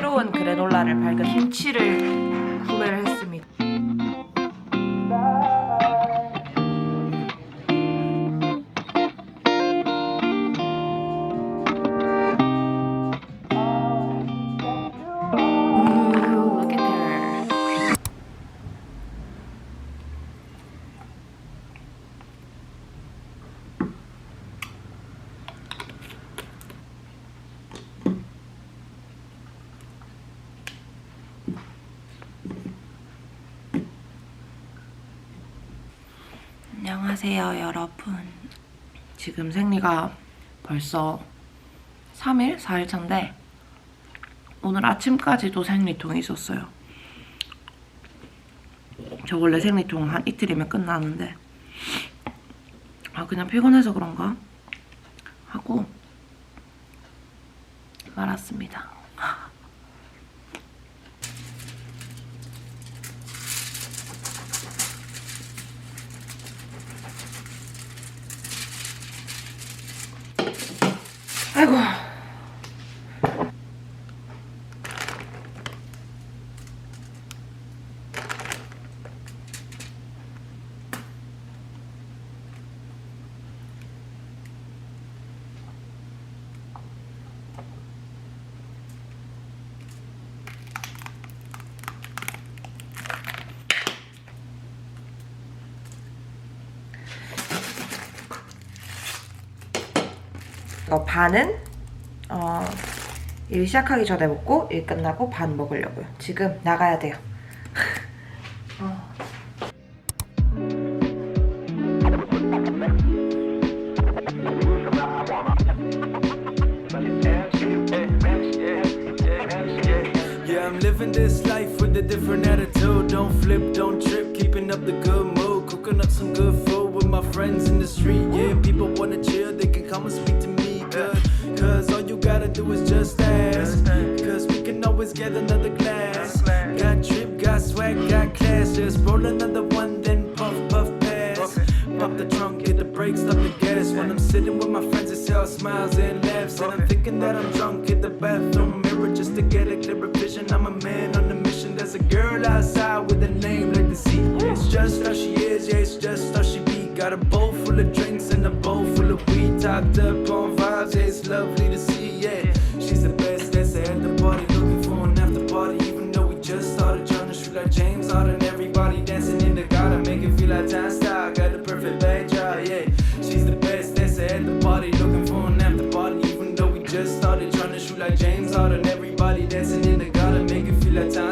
새로운 그래놀라를 발견 김치를 구매를 했습니 안녕하세요, 여러분. 지금 생리가 벌써 3일, 4일 차인데 오늘 아침까지도 생리통이 있었어요. 저 원래 생리통 한 이틀이면 끝나는데 아 그냥 피곤해서 그런가 하고 말았습니다. 아이고. 어, 반은 어, 일 시작하기 전에 먹고 일 끝나고 반 먹으려고요. 지금 나가야 돼요. 어. Smiles and laughs. And I'm thinking that I'm drunk, in the bathroom mirror just to get a clearer vision. I'm a man on a mission. There's a girl outside with a name like the sea. It's just how she is, yeah, it's just how she be. Got a bowl full of drinks and a bowl full of weed. Topped up on vibes, yeah, it's lovely to see, yeah. She's the best that's at the party, looking for an after party. Even though we just started trying to shoot like James Harden. Everybody dancing in the garden, make it feel like time style. Got the perfect backdrop, La tâche.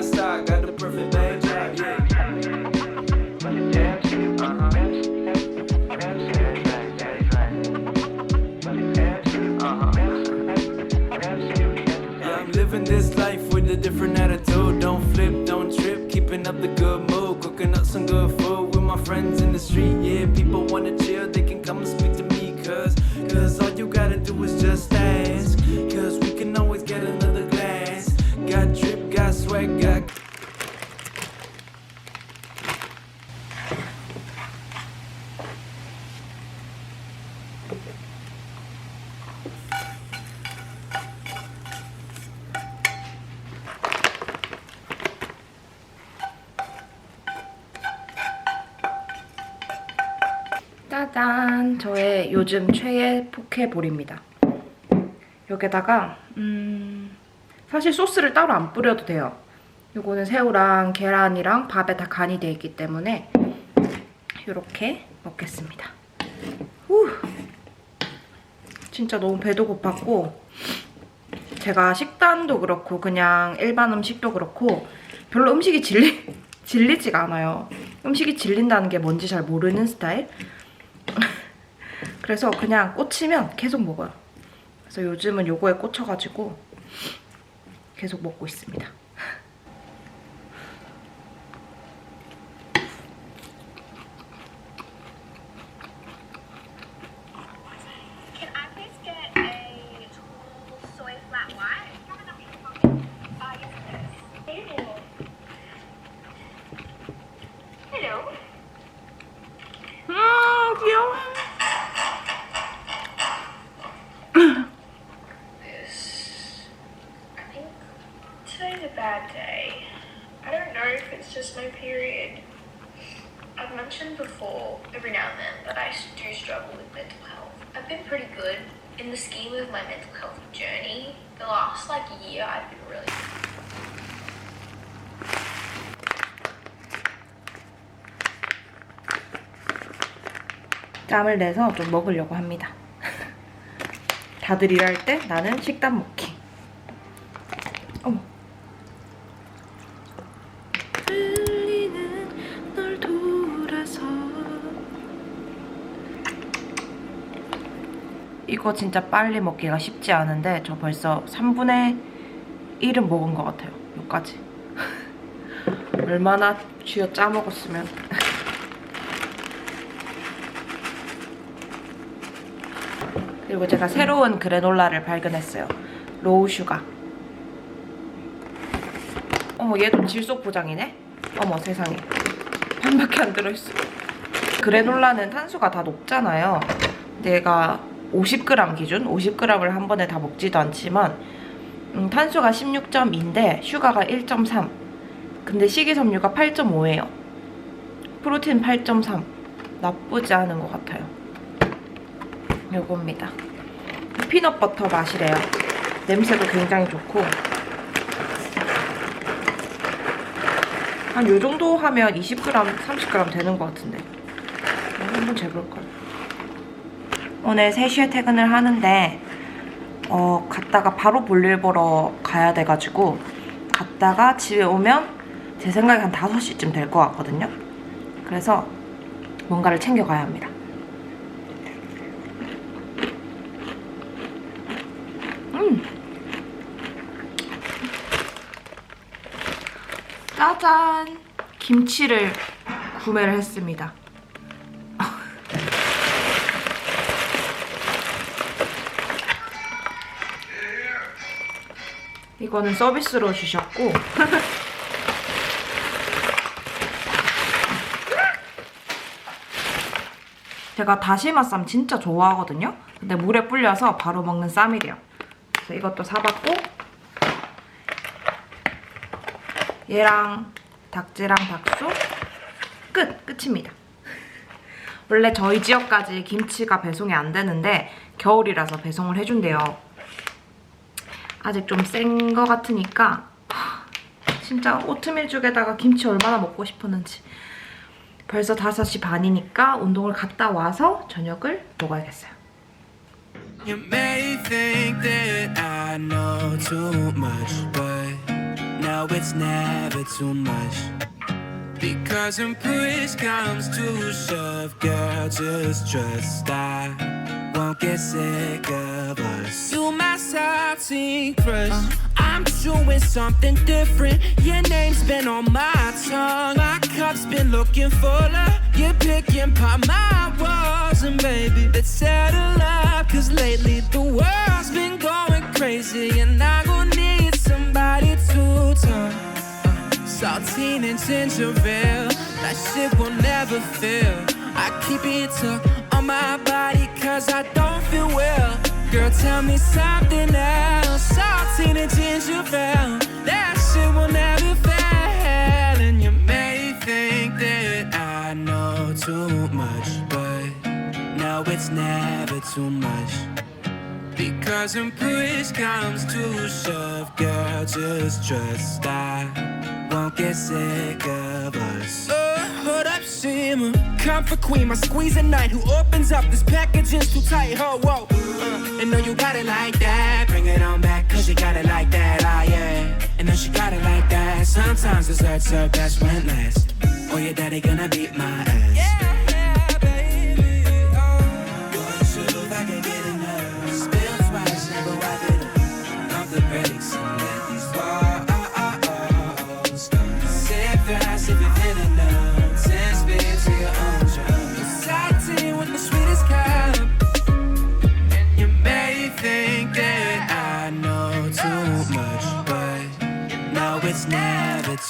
요즘 최애 포케볼입니다. 여기다가 음, 사실 소스를 따로 안 뿌려도 돼요. 요거는 새우랑 계란이랑 밥에 다 간이 돼 있기 때문에 이렇게 먹겠습니다. 후! 진짜 너무 배도 고팠고 제가 식단도 그렇고 그냥 일반 음식도 그렇고 별로 음식이 질리, 질리지가 않아요. 음식이 질린다는 게 뭔지 잘 모르는 스타일? 그래서 그냥 꽂히면 계속 먹어요. 그래서 요즘은 요거에 꽂혀가지고 계속 먹고 있습니다. Can I please get a tall soy flat white? Uh, yes, please. Hello. 음 귀여워. This, I think today but I do struggle with mental health. I've been pretty good in the scheme of my mental health journey. The last like year, I've been really 짬을 내서 좀 먹으려고 합니다. 다들 일할 때 나는 식단 먹기. 이거 진짜 빨리 먹기가 쉽지 않은데 저 벌써 3분의 1은 먹은 것 같아요. 여기까지. 얼마나 쥐어 짜먹었으면 그리고 제가 새로운 그래놀라를 발견했어요. 로우 슈가. 어머, 얘도 질소 포장이네? 어머, 세상에. 반밖에 안 들어있어. 그래놀라는 탄수가 다 높잖아요. 얘가 50g 기준? 50g을 한 번에 다 먹지도 않지만, 음, 탄수가 16.2인데, 슈가가 1.3. 근데 식이섬유가 8.5예요. 프로틴 8.3. 나쁘지 않은 것 같아요. 요겁니다. 피넛버터 맛이래요. 냄새도 굉장히 좋고 한 요 정도 하면 20g, 30g 되는 것 같은데 한번 재볼까요? 오늘 3시에 퇴근을 하는데 어, 갔다가 바로 볼일 보러 가야 돼가지고 갔다가 집에 오면 제 생각에 한 5시쯤 될 것 같거든요. 그래서 뭔가를 챙겨가야 합니다. 짜잔! 김치를 구매를 했습니다. 이거는 서비스로 주셨고 제가 다시마 쌈 진짜 좋아하거든요. 근데 물에 불려서 바로 먹는 쌈이래요. 그래서 이것도 사봤고 얘랑 닭지랑 닭소 끝! 끝입니다. 원래 저희 지역까지 김치가 배송이 안 되는데 겨울이라서 배송을 해준대요. 아직 좀 센 거 같으니까 하, 진짜 오트밀 죽에다가 김치 얼마나 먹고 싶었는지 벌써 5시 반이니까 운동을 갔다 와서 저녁을 먹어야겠어요. You may think that I know too much, but no, it's never too much. Because when push comes to shove, girl, just trust I won't get sick of us. You salty crush. I'm doing something different. Your name's been on my tongue. My cup's been looking fuller. You're picking apart my walls, and baby, let's settle up. Cause lately the world's been going crazy, and I gon' need somebody to talk. Saltine and ginger ale, that shit will never fail. I keep it on my body cause I don't feel well. Girl, tell me something else. Saltine and ginger ale, that shit will never fail. And you may think that I know too much, but no, it's never too much. Because when push comes to shove, girl, just trust I won't get sick of us. Oh, hold up. Comfort queen, my squeeze at night. Who opens up this packaging's too tight? Ho, whoa. Uh, and know you got it like that. Bring it on back, cause you got it like that. Ah, yeah. And know she got it like that. Sometimes desserts are best when last. Or your daddy gonna beat my ass. Yeah,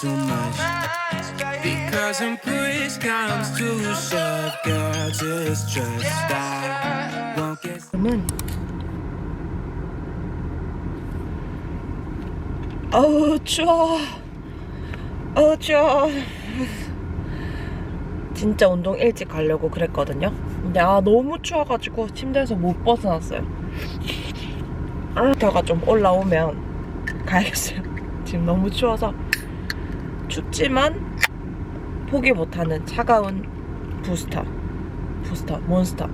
too much. Because when push comes to shove, girl, just trust I won't get. 저는 어우 추워 어우 추워 진짜 운동 일찍 가려고 그랬거든요 근데 아 너무 추워가지고 침대에서 못 벗어났어요. 부터가 좀 올라오면 가야겠어요. 지금 너무 추워서 춥지만 포기 못하는 차가운 부스터, 부스터, 몬스터.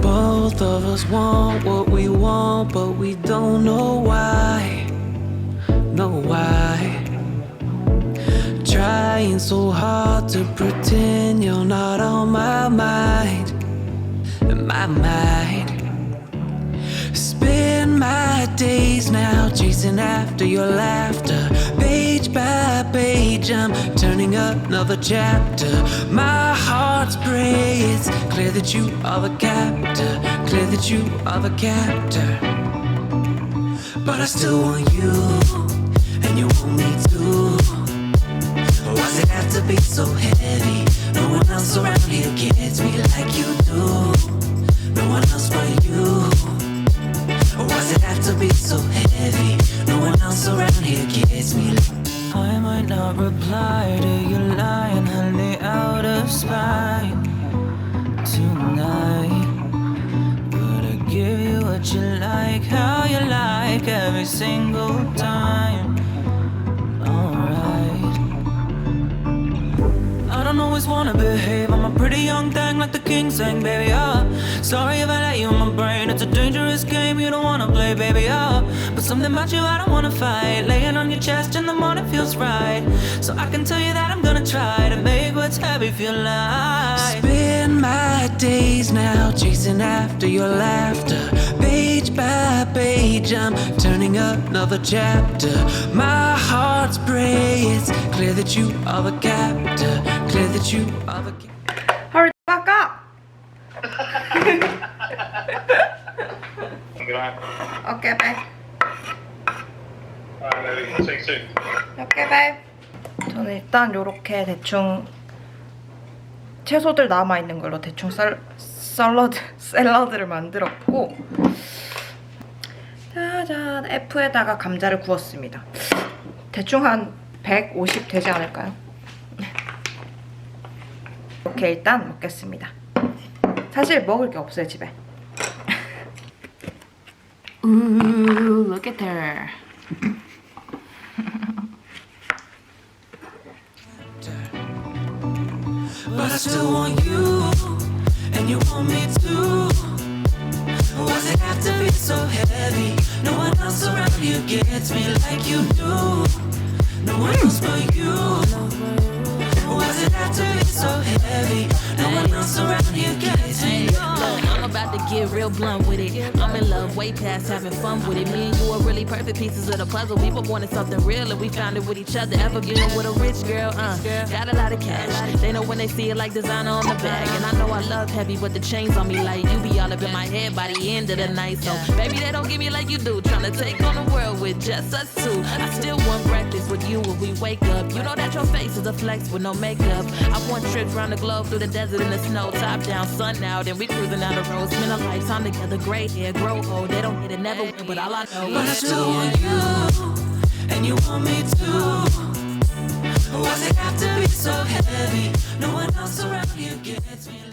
Both of us want what we want, but we don't know why. Know why. Trying so hard to pretend you're not on my mind. My mind. Spend my days now chasing after your laughter. Page by page, I'm turning up another chapter. My heart's prey, it's clear that you are the captor. Clear that you are the captor. But I still want you, and you want me too. Does it have to be so heavy? No one else around here gets me like you do. No one else but you. Why does it have to be so heavy? No one else around here gets me. I might not reply to your line, honey, out of spite tonight. But I give you what you like, how you like, every single time. Don't always wanna behave. I'm a pretty young thing, like the king sang, baby. Ah, sorry if I let you in my brain. It's a dangerous game you don't wanna play, baby. Ah, but something about you I don't wanna fight. Laying on your chest in the morning feels right. So I can tell you that I'm gonna try to make what's heavy feel light. Spend my days now chasing after your laughter. Page by page, I'm turning another chapter. My heart's prey. It's clear that you are the captor. Clear that you are the. Ca- 헐, 빠까! 오케이, 바이. 오케이, 바이. 저는 일단 요렇게 대충 채소들 남아있는 걸로 대충 쌀, 샐러드, 샐러드를 만들었고 짜잔, F에다가 감자를 구웠습니다. 대충 한 150 되지 않을까요? 이렇게 일단 먹겠습니다. 사실 먹을 게 없어요 집에. Ooh, look at her. But I still want you, and you want me too. Why does it have to be so heavy? No one else around here gets me like you do. No one else but you. No one else around here gets me. Look, I'm about to get real blunt with it. I'm in love, way past having fun with it. Me and you are really perfect pieces of the puzzle. We were born in something real and we found it with each other. Ever been with a rich girl? Uh, got a lot of cash. They know when they see it like designer on the bag. And I know I love heavy, but the chains on me like you be all up in my head by the end of the night. So, baby, they don't give me like you do. Trying to take on the world with just us two. I still want breakfast with you when we wake up. You know that your face is a flex with no makeup. I want trips around the globe through the desert in the snow. Top down, sun out, and we cruising down the road. Spend a lifetime together, gray hair, grow old. They don't get it, never win, but all I know But I still want you, and you want me too. Why does it have to be so heavy? No one else around here gets me.